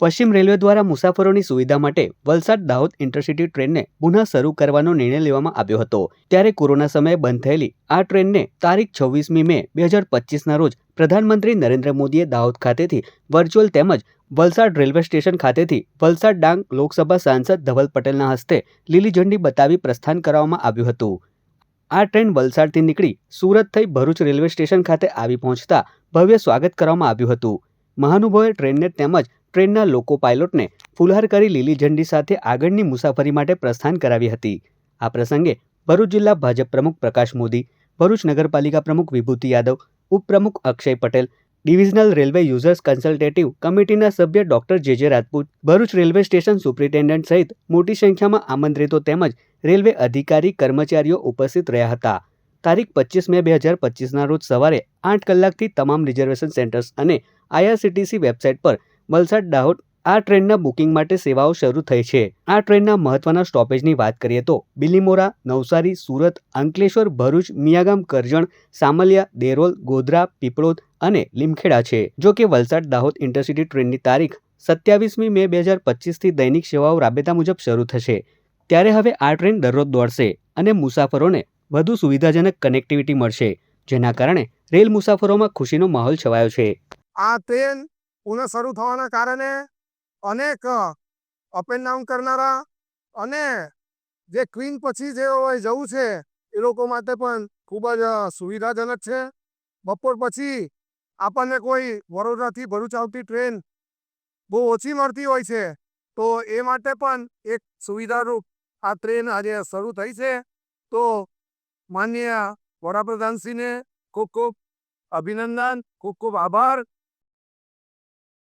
પશ્ચિમ રેલવે દ્વારા મુસાફરોની સુવિધા માટે વલસાડ દાહોદ ઇન્ટરસિટી ટ્રેનને પુનઃ શરૂ કરવાનો નિર્ણય લેવામાં આવ્યો હતો. ત્યારે કોરોના સમયે બંધ થયેલી આ ટ્રેનને તારીખ છવ્વીસમી મે બે હજાર પચીસના રોજ પ્રધાનમંત્રી નરેન્દ્ર મોદીએ દાહોદ ખાતેથી વર્ચ્યુઅલ તેમજ વલસાડ રેલવે સ્ટેશન ખાતેથી વલસાડ ડાંગ લોકસભા સાંસદ ધવલ પટેલના હસ્તે લીલી ઝંડી બતાવી પ્રસ્થાન કરવામાં આવ્યું હતું. આ ટ્રેન વલસાડથી નીકળી સુરત થઈ ભરૂચ રેલવે સ્ટેશન ખાતે આવી પહોંચતા ભવ્ય સ્વાગત કરવામાં આવ્યું હતું. મહાનુભાવોએ ટ્રેનને તેમજ ટ્રેનના લોકો પાયલોટને ફુલહાર કરી લીલી ઝંડી સાથે આગળની મુસાફરી માટે પ્રસ્થાન કરાવી હતી. આ પ્રસંગે ભરૂચ જિલ્લા ભાજપ પ્રમુખ પ્રકાશ મોદી, ભરૂચ નગરપાલિકા પ્રમુખ વિભૂતિ યાદવ, ઉપપ્રમુખ Akshay Patel, divisional railway users consultative કમિટીના સભ્ય doctor J J Rajput, Bharuch railway station superintendent સહિત મોટી સંખ્યામાં આમંત્રિતો તેમજ રેલવે અધિકારી કર્મચારીઓ ઉપસ્થિત રહ્યા હતા. તારીખ પચીસ મે બે હજાર પચીસના રોજ સવારે આઠ કલાકથી તમામ રિઝર્વેશન સેન્ટર્સ અને આઈઆરસીટીસી વેબસાઇટ પર વલસાડ દાહોદ, આ ટ્રેનના બુકિંગ માટે સેવાઓ શરૂ થઈ છે. આ ટ્રેનના મહત્વના સ્ટોપેજની વાત કરીએ તો, બિલીમોરા, નવસારી, સુરત, અંકલેશ્વર, ભરૂચ, મિયાગામ, કરજણ, સામલિયા, દેરોલ, ગોધરા, પીપળોદ અને લીમખેડા છે. જો કે વલસાડ દાહોદ ઇન્ટરસિટી ટ્રેનની તારીખ સત્યાવીસમી મે બે હજાર પચીસથી દૈનિક સેવાઓ રાબેતા મુજબ શરૂ થશે. ત્યારે હવે આ ટ્રેન દરરોજ દોડશે અને મુસાફરોને વધુ સુવિધાજનક કનેક્ટિવિટી મળશે, જેના કારણે રેલ મુસાફરોમાં ખુશીનો માહોલ છવાયો છે. આ ટ્રેન પુનઃ શરૂ થવાના કારણે અનેક અપ એન્ડ ડાઉન કરનારા અને જે ક્વીન પછી જે હોય જવું છે, એ લોકો માટે પણ ખૂબ જ સુવિધાજનક છે. બપોર પછી આપણને કોઈ વડોદરાથી ભરૂચ આવતી ટ્રેન બહુ ઓછી મળતી હોય છે, તો એ માટે પણ એક સુવિધારૂપ આ ટ્રેન આજે શરૂ થઈ છે. તો માન્ય વડાપ્રધાનશ્રીને ખૂબ ખૂબ અભિનંદન, ખૂબ ખૂબ આભાર.